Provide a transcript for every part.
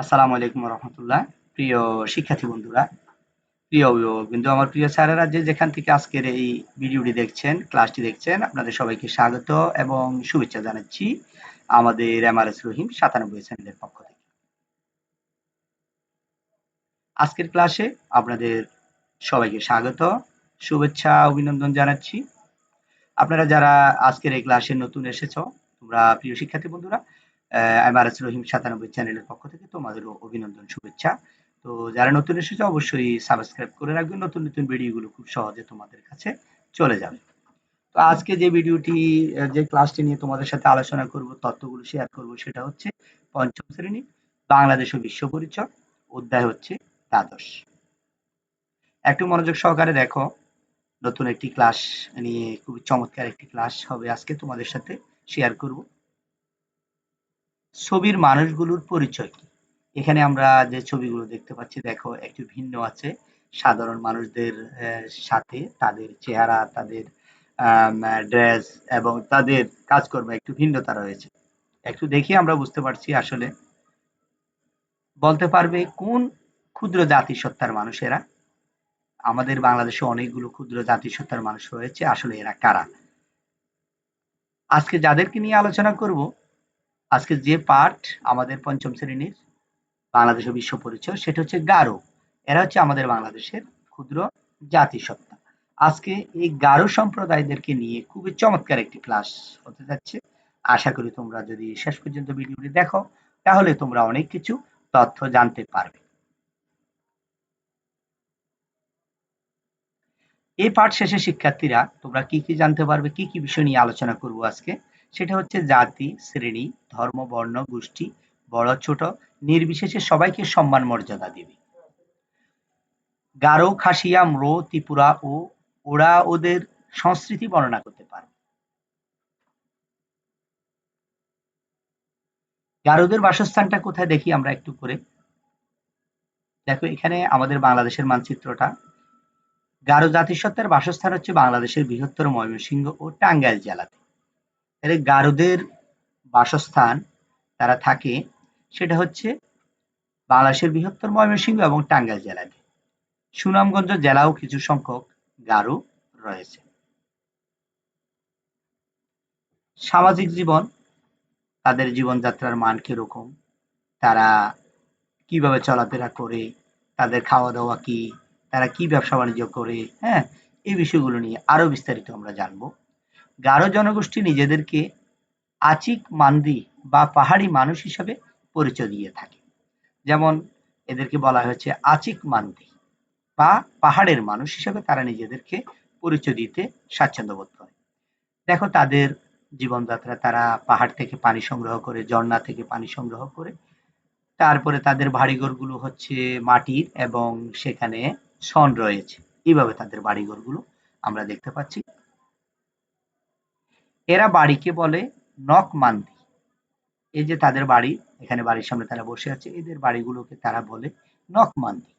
আসসালামু আলাইকুম রহমতুল্লাহ। প্রিয় শিক্ষার্থী বন্ধুরা, প্রিয় অভিভাবক বিন্দু আমার প্রিয় স্যারেরা, যে যেখান থেকে আজকের এই ভিডিওটি দেখছেন, ক্লাসটি দেখছেন, আপনাদের সবাইকে স্বাগত এবং শুভেচ্ছা জানাচ্ছি আমাদের এমআরএস রহিম সাতানব্বই চ্যানেলের পক্ষ থেকে। আজকের ক্লাসে আপনাদের সবাইকে স্বাগত, শুভেচ্ছা, অভিনন্দন জানাচ্ছি। আপনারা যারা আজকের এই ক্লাসে নতুন এসেছ, তোমরা প্রিয় শিক্ষার্থী বন্ধুরা এমআরএস রহিম সাতানব্বই চ্যানেলের পক্ষ থেকে তোমাদেরও অভিনন্দন, শুভেচ্ছা। তো যারা নতুন এসেছে, অবশ্যই সাবস্ক্রাইব করে রাখবেন নতুন নতুন ভিডিওগুলো খুব সহজে তোমাদের কাছে চলে যাবে। তো আজকে যে ভিডিওটি যে ক্লাসটি নিয়ে তোমাদের সাথে আলোচনা করব, তথ্যগুলো শেয়ার করব, সেটা হচ্ছে পঞ্চম শ্রেণি, বাংলাদেশ ও বিশ্ব পরিচয়, অধ্যায় হচ্ছে দ্বাদশ। একটু মনোযোগ সহকারে দেখো, নতুন একটি ক্লাস নিয়ে খুবই চমৎকার একটি ক্লাস হবে আজকে তোমাদের সাথে শেয়ার করব। ছবির মানুষগুলোর পরিচয় কি? এখানে আমরা যে ছবিগুলো দেখতে পাচ্ছি, দেখো, একটু ভিন্ন আছে। সাধারণ মানুষদের সাথে তাদের চেহারা, তাদের ড্রেস এবং তাদের কাজকর্ম একটু ভিন্নতা রয়েছে। একটু দেখি আমরা বুঝতে পারছি আসলে বলতে পারবে কোন ক্ষুদ্র জাতিসত্তার মানুষেরা আমাদের বাংলাদেশে অনেকগুলো ক্ষুদ্র জাতিসত্তার মানুষ রয়েছে। আসলে এরা কারা? আজকে যাদেরকে নিয়ে আলোচনা করব আজকে যে পাঠ আমাদের পঞ্চম শ্রেণির বাংলাদেশ বিশ্ব পরিচয়, সেটা হচ্ছে গারো। এরা হচ্ছে আমাদের বাংলাদেশের ক্ষুদ্র জাতিসত্তা। আজকে এই গারো সম্প্রদায়দেরকে নিয়ে খুবই চমৎকার একটি ক্লাস হতে যাচ্ছে। আশা করি তোমরা যদি শেষ পর্যন্ত ভিডিওটি দেখো, তাহলে তোমরা অনেক কিছু তথ্য জানতে পারবে। এই পাঠ শেষে শিক্ষার্থীরা তোমরা কি কি জানতে পারবে, কি কি বিষয় নিয়ে আলোচনা করব আজকে? সেটা হচ্ছে জাতি, শ্রেণি, ধর্ম, বর্ণ, গোষ্ঠী, বড়, ছোট, নির্বিশেষে সবাইকে সম্মান মর্যাদা দিবে। গারো, খাসিয়া, ম্রো, ত্রিপুরা ও ওরা ওদের সংস্কৃতি বর্ণনা করতে পারে গারোদের বাসস্থানটা কোথায় দেখি আমরা একটু করে? দেখো, এখানে আমাদের বাংলাদেশের মানচিত্রটা। গারো জাতিসত্তার বাসস্থান হচ্ছে বাংলাদেশের বৃহত্তর ময়মনসিংহ ও টাঙ্গাইল জেলাতে। তাহলে গারোদের বাসস্থান তারা থাকে, সেটা হচ্ছে বাংলাদেশের বৃহত্তর ময়মনসিংহ এবং টাঙ্গাইল জেলাতে সুনামগঞ্জ জেলাও কিছু সংখ্যক গারো রয়েছে। সামাজিক জীবন, তাদের জীবনযাত্রার মান কীরকম, তারা কীভাবে চলাফেরা করে, তাদের খাওয়া দাওয়া কি, তারা কি ব্যবসা বাণিজ্য করে হ্যাঁ এই বিষয়গুলো নিয়ে আরও বিস্তারিত আমরা জানব। গারো জনগোষ্ঠী নিজেদেরকে আচিক মান্দি বা পাহাড়ি মানুষ হিসাবে পরিচয় দিয়ে থাকে। যেমন এদেরকে বলা হয়েছে আচিক মান্দি বা পাহাড়ের মানুষ হিসাবে তারা নিজেদেরকে পরিচয় দিতে স্বাচ্ছন্দ্য বোধ করে। দেখো তাদের জীবনযাত্রা, তারা পাহাড় থেকে পানি সংগ্রহ করে, ঝর্ণা থেকে পানি সংগ্রহ করে, তারপরে তাদের বাড়িঘরগুলো হচ্ছে মাটির এবং সেখানে সন রয়েছে। এইভাবে তাদের বাড়িঘরগুলো আমরা দেখতে পাচ্ছি। এরা বাড়িকে বলে নক মান্দি এই যে তাদের বাড়ি, এখানে বাড়ির সামনে তারা বসে আছে, এদের বাড়িগুলোকে তারা বলে নক মান্দি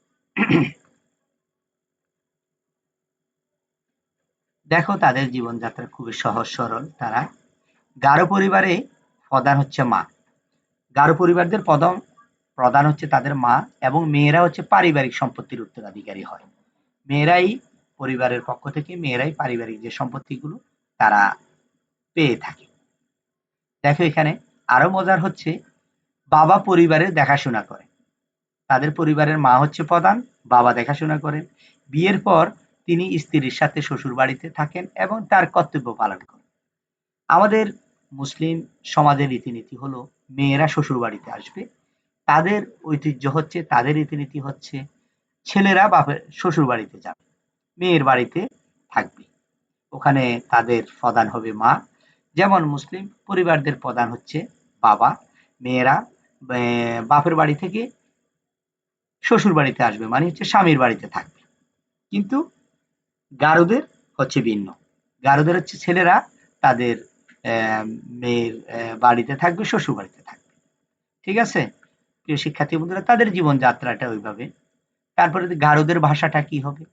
দেখো তাদের জীবনযাত্রা খুবই সহজ সরল। তারা গারো পরিবারে প্রধান হচ্ছে মা। গারো পরিবারদের প্রধান প্রধান হচ্ছে তাদের মা এবং মেয়েরা হচ্ছে পারিবারিক সম্পত্তির উত্তরাধিকারী হয়। মেয়েরাই পরিবারের পক্ষ থেকে, মেয়েরাই পারিবারিক যে সম্পত্তিগুলো, তারা পেয়ে থাকে। দেখো এখানে আরও মজার হচ্ছে, বাবা পরিবারের দেখাশোনা করে। তাদের পরিবারের মা হচ্ছে প্রধান, বাবা দেখাশোনা করেন। বিয়ের পর তিনি স্ত্রীর সাথে শ্বশুর বাড়িতে থাকেন এবং তার কর্তব্য পালন করেন। আমাদের মুসলিম সমাজের রীতিনীতি হলো, মেয়েরা শ্বশুর বাড়িতে আসবে, তাদের ঐতিহ্য হচ্ছে, তাদের রীতিনীতি হচ্ছে, ছেলেরা বাপের শ্বশুর বাড়িতে যাবে, মেয়ের বাড়িতে থাকবে। ওখানে তাদের প্রধান হবে মা যেমন মুসলিম পরিবারদের প্রধান হচ্ছে বাবা, মেয়েরা বাপের বাড়ি থেকে শ্বশুর বাড়িতে আসবে মানে হচ্ছে স্বামীর বাড়িতে থাকবে। কিন্তু গারোদের হচ্ছে ভিন্ন। গারোদের হচ্ছে ছেলেরা তাদের মেয়ের বাড়িতে থাকবে, শ্বশুর বাড়িতে থাকবে। ঠিক আছে? প্রিয় শিক্ষার্থী বন্ধুরা, তাদের জীবনযাত্রাটা ওইভাবে। তারপরে গারোদের ভাষাটা কি হবে?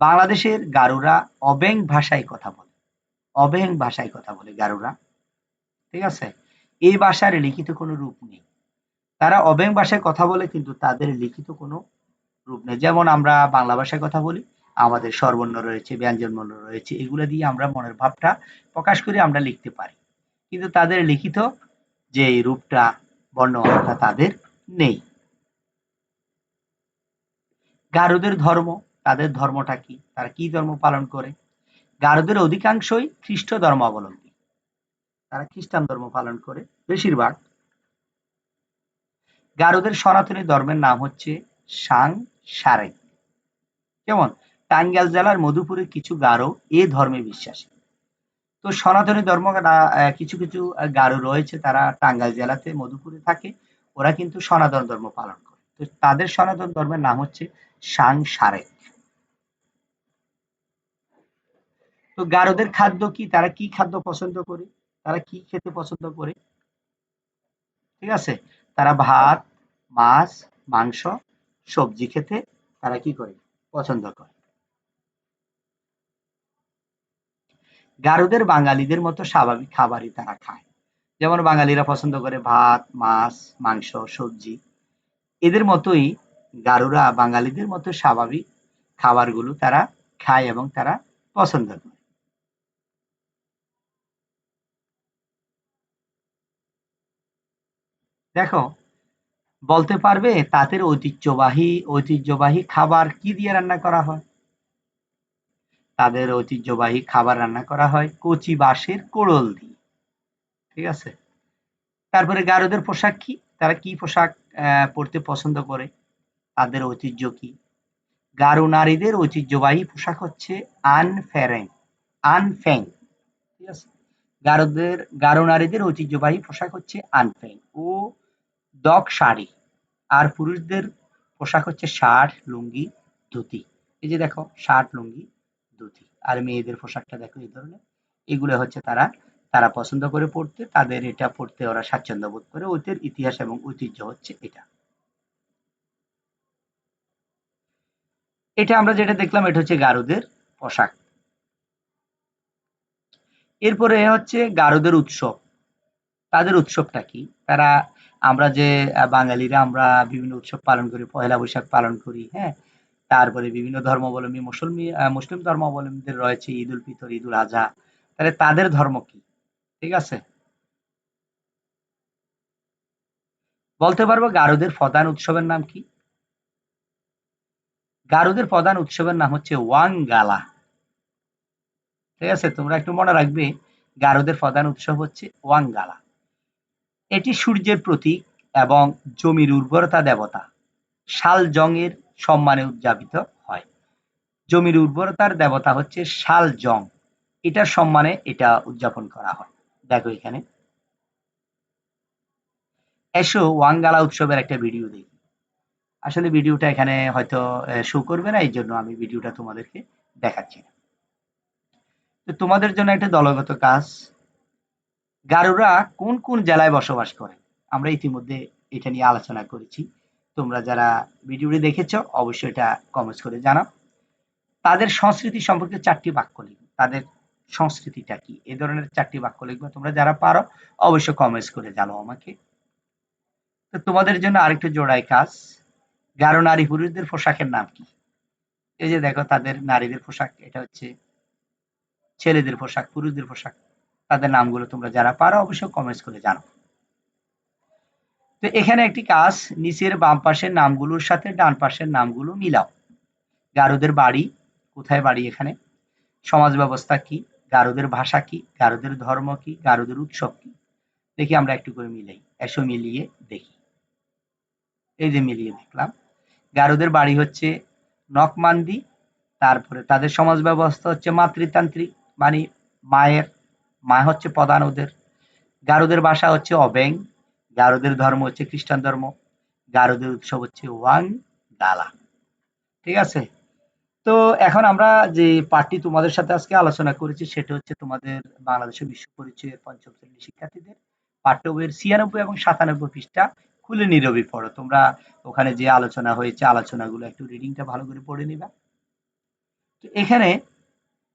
বাংলাদেশের গারোরা অব্যাং ভাষায় কথা বলে। অব্যাং ভাষায় কথা বলে গারোরা। ঠিক আছে? এই ভাষার লিখিত কোনো রূপ নেই। তারা অব্যং ভাষায় কথা বলে, কিন্তু তাদের লিখিত কোনো রূপ নেই। যেমন আমরা বাংলা ভাষায় কথা বলি, আমাদের স্বরবর্ণ রয়েছে ব্যঞ্জনবর্ণ রয়েছে, এগুলো দিয়ে আমরা মনের ভাবটা প্রকাশ করে আমরা লিখতে পারি। কিন্তু তাদের লিখিত যে রূপটা বর্ণমালাটা তাদের নেই। গারোদের ধর্ম, তাদের ধর্মটা কি? তারা কি ধর্ম পালন করে? গারোদের অধিকাংশই খ্রিস্ট ধর্মাবলম্বী। তারা খ্রিস্টান ধর্ম পালন করে বেশিরভাগ। গারোদের সনাতনী ধর্মের নাম হচ্ছে সাং সারেং। যেমন টাঙ্গাইল জেলার মধুপুরে কিছু গারো এ ধর্মে বিশ্বাসী। তো সনাতনী ধর্ম কিছু কিছু গারো রয়েছে তারা টাঙ্গাইল জেলাতে, মধুপুরে থাকে। ওরা কিন্তু সনাতন ধর্ম পালন করে। তো তাদের সনাতন ধর্মের নাম হচ্ছে সাং সারেক তো গারোদের খাদ্য কি? তারা কি খাদ্য পছন্দ করে? তারা কি খেতে পছন্দ করে? ঠিক আছে? তারা ভাত, মাছ, মাংস, সবজি খেতে তারা কি করে? পছন্দ করে। গারোদের বাঙালিদের মতো স্বাভাবিক খাবারই তারা খায়। যেমন বাঙালিরা পছন্দ করে ভাত, মাছ, মাংস, সবজি। এদের মতোই গারুরা বাঙালিদের মতো স্বাভাবিক খাবারগুলো তারা খায় এবং তারা পছন্দ করে। দেখো, বলতে পারবে তাদের ঐতিহ্যবাহী ঐতিহ্যবাহী খাবার কি দিয়ে রান্না করা হয়? তাদের ঐতিহ্যবাহী খাবার রান্না করা হয় কচি বাঁশের কোড়ল দিয়ে, ঠিক আছে? তারপরে গারোদের পোশাক কি? তারা কি পোশাক পরতে পছন্দ করে? তাদের ঐতিহ্য কি? গারো নারীদের ঐতিহ্যবাহী পোশাক হচ্ছে আনফেরেং আনফেং ঠিক আছে? গারোদের, গারো নারীদের ঐতিহ্যবাহী পোশাক হচ্ছে আনফেং ও দক শাড়ি। আর পুরুষদের পোশাক হচ্ছে শার্ট, লুঙ্গি, ধুতি। এই যে দেখো, শার্ট, লুঙ্গি, ধুতি। আর মেয়েদের পোশাকটা দেখো এই ধরনের। এগুলো হচ্ছে তারা তারা পছন্দ করে পড়তে, তাদের এটা পড়তে ওরা স্বাচ্ছন্দ্য বোধ করে। ওদের ইতিহাস এবং ঐতিহ্য হচ্ছে এটা। এটা আমরা যেটা দেখলাম, এটা হচ্ছে গারুদের পোশাক। এরপরে হচ্ছে গারুদের উৎসব। তাদের উৎসবটা কি? তারা আমরা যে বাঙালিরা আমরা বিভিন্ন উৎসব পালন করি পয়লা বৈশাখ পালন করি হ্যাঁ? তারপরে বিভিন্ন ধর্মাবলম্বী মুসলমি মুসলিম ধর্মাবলম্বীদের রয়েছে ঈদ উল ফিতর, ঈদ উল আজহা তাহলে তাদের ধর্ম কি? ঠিক আছে? বলতে পারব গারুদের প্রধান উৎসবের নাম কি? গারুদের প্রধান উৎসবের নাম হচ্ছে ওয়াংগালা। ঠিক আছে? তোমরা একটু মনে রাখবে, গারুদের প্রধান উৎসব হচ্ছে ওয়াংগালা। এটি সূর্যের প্রতীক এবং জমির উর্বরতা দেবতা। শাল জংয়ের সম্মানে উদযাপিত হয়। জমির উর্বরতার দেবতা হচ্ছে শাল জং। এটার সম্মানে এটা উদযাপন করা হয়। দেখো এখানে। এসো ওয়াঙ্গালা উৎসবের একটা ভিডিও দেখি। আসলে ভিডিওটা এখানে হয়তো শো করবে না এই জন্য আমি ভিডিওটা তোমাদেরকে দেখাচ্ছি না। তো তোমাদের জন্য একটা দলগত কাজ গারুরা কোন কোন জেলায় বসবাস করে? আমরা ইতিমধ্যে এটা নিয়ে আলোচনা করেছি। তোমরা যারা ভিডিওটি দেখেছ, অবশ্যই এটা কমেন্টস করে জানাও। তাদের সংস্কৃতি সম্পর্কে চারটি বাক্য লিখবে তাদের সংস্কৃতিটা কি? এ ধরনের চারটি বাক্য লিখবে তোমরা যারা পারো, অবশ্যই কমেন্টস করে জানাও আমাকে। তো তোমাদের জন্য আরেকটু জোড়াই কাজ। গারো নারী পুরুষদের পোশাকের নাম কি? এই যে দেখো, তাদের নারীদের পোশাক, এটা হচ্ছে ছেলেদের পোশাক, পুরুষদের পোশাক। তাদের নামগুলো তোমরা যারা পারো অবশ্যই কমেন্টস করে জানো তো এখানে একটি কাজ, নিচের বাম পাশের নামগুলোর সাথে ডান পাশের নামগুলো মিলাও। গারুদের বাড়ি, কোথায় বাড়ি এখানে? সমাজ ব্যবস্থা কি? গারুদের ভাষা কি? গারুদের ধর্ম কি? গারুদের উৎসব কি? দেখি আমরা একটু করে মিলাই। এসো মিলিয়ে দেখি। এই যে মিলিয়ে দেখলাম। গারুদের বাড়ি হচ্ছে নকমান্দি, তারপরে তাদের সমাজ ব্যবস্থা হচ্ছে মাতৃতান্ত্রিক মানে মায়ের মা হচ্ছে প্রধান ওদের। গারুদের ভাষা হচ্ছে অবেং, গারুদের ধর্ম হচ্ছে খ্রিস্টান ধর্ম, গারুদের উৎসব হচ্ছে ওয়াং, গালা। ঠিক আছে? তো এখন আমরা যে পার্টি তোমাদের সাথে আজকে আলোচনা করেছি, সেটা হচ্ছে তোমাদের বাংলাদেশের বিশ্ব পরিচয়ের পঞ্চম শ্রেণির শিক্ষার্থীদের পাঠ্য বইয়ের ছিয়ানব্বই এবং সাতানব্বই পৃষ্ঠা খুলে নীরবই পড়ো। তোমরা ওখানে যে আলোচনা হয়েছে, আলোচনাগুলো একটু রিডিংটা ভালো করে পড়ে নিবা। তো এখানে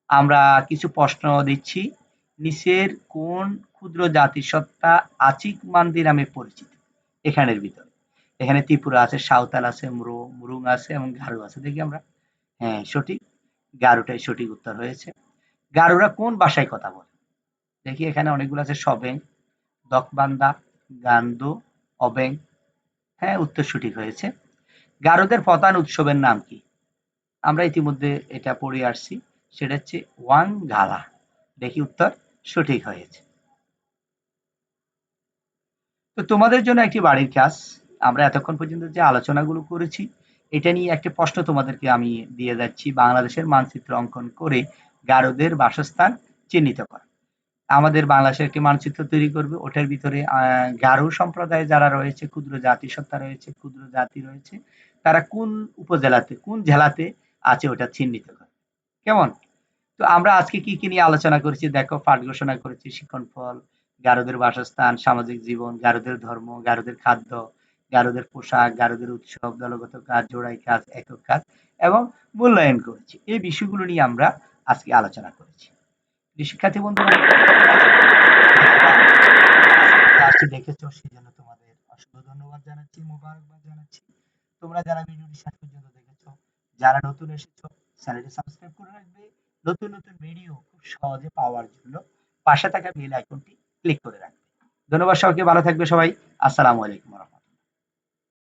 আমরা কিছু প্রশ্ন দিচ্ছি। নিচের কোন ক্ষুদ্র জাতিসত্তা আচিক মান্দি নামে পরিচিত? এখানের ভিতরে। এখানে ত্রিপুরা আছে, সাঁওতাল আছে, মুরো, মুরুং আছে এবং গারো আছে। দেখি আমরা। হ্যাঁ সঠিক। গারোটাই সঠিক উত্তর হয়েছে। গারোরা কোন ভাষায় কথা বলে? দেখি, এখানে অনেকগুলো আছে। সবেং, দকবান্দা, গান্দো, অবেং। হ্যাঁ উত্তর সঠিক হয়েছে। গারোদের প্রধান উৎসবের নাম কি? আমরা ইতিমধ্যে এটা পড়ে আসছি। সেটা হচ্ছে ওয়াং গালা দেখি উত্তর সঠিক হয়েছে। তো তোমাদের জন্য একটি বাড়ির কাজ আমরা এতক্ষণ পর্যন্ত যে আলোচনাগুলো করেছি, এটা নিয়ে একটা প্রশ্ন তোমাদেরকে আমি দিয়ে যাচ্ছি বাংলাদেশের মানচিত্র অঙ্কন করে গারোদের বাসস্থান চিহ্নিত করা। আমাদের বাংলাদেশের একটি মানচিত্র তৈরি করবে, ওটার ভিতরে গারো সম্প্রদায়ে যারা রয়েছে, ক্ষুদ্র জাতিসত্তা রয়েছে, ক্ষুদ্র জাতি রয়েছে, তারা কোন উপজেলাতে, কোন জেলাতে আছে ওটা চিহ্নিত করে। কেমন? তো আমরা আজকে কি কি নিয়ে আলোচনা করেছি? দেখো, পাঠ ঘোষণা করেছি, শিক্ষণ ফল, গারোদের বাসস্থান, সামাজিক জীবন, গারোদের ধর্ম, গারোদের খাদ্য, গারোদের পোশাক, গারোদের উৎসব, দলগত কাজ, জোড়াই কাজ, একক কাজ এবং মূল্যায়ন করেছি। এই বিষয়গুলো নিয়ে আমরা আজকে আলোচনা করেছি। শিক্ষার্থী বন্ধুরা দেখেছ সেই জন্য তোমাদের অসংখ্য ধন্যবাদ জানাচ্ছি, মোবারকবাদ জানাচ্ছি। তোমরা যারা ভিডিওটি শেষ পর্যন্ত দেখেছ, যারা নতুন এসেছ, চ্যানেলটি সাবস্ক্রাইব করে রাখবে। নতুন নতুন ভিডিও খুব সহজে পাওয়ার জন্য পাশে থাকা বেল আইকনটি ক্লিক করে রাখবে। ধন্যবাদ সবাইকে, ভালো থাকবে সবাই। আসসালামু আলাইকুম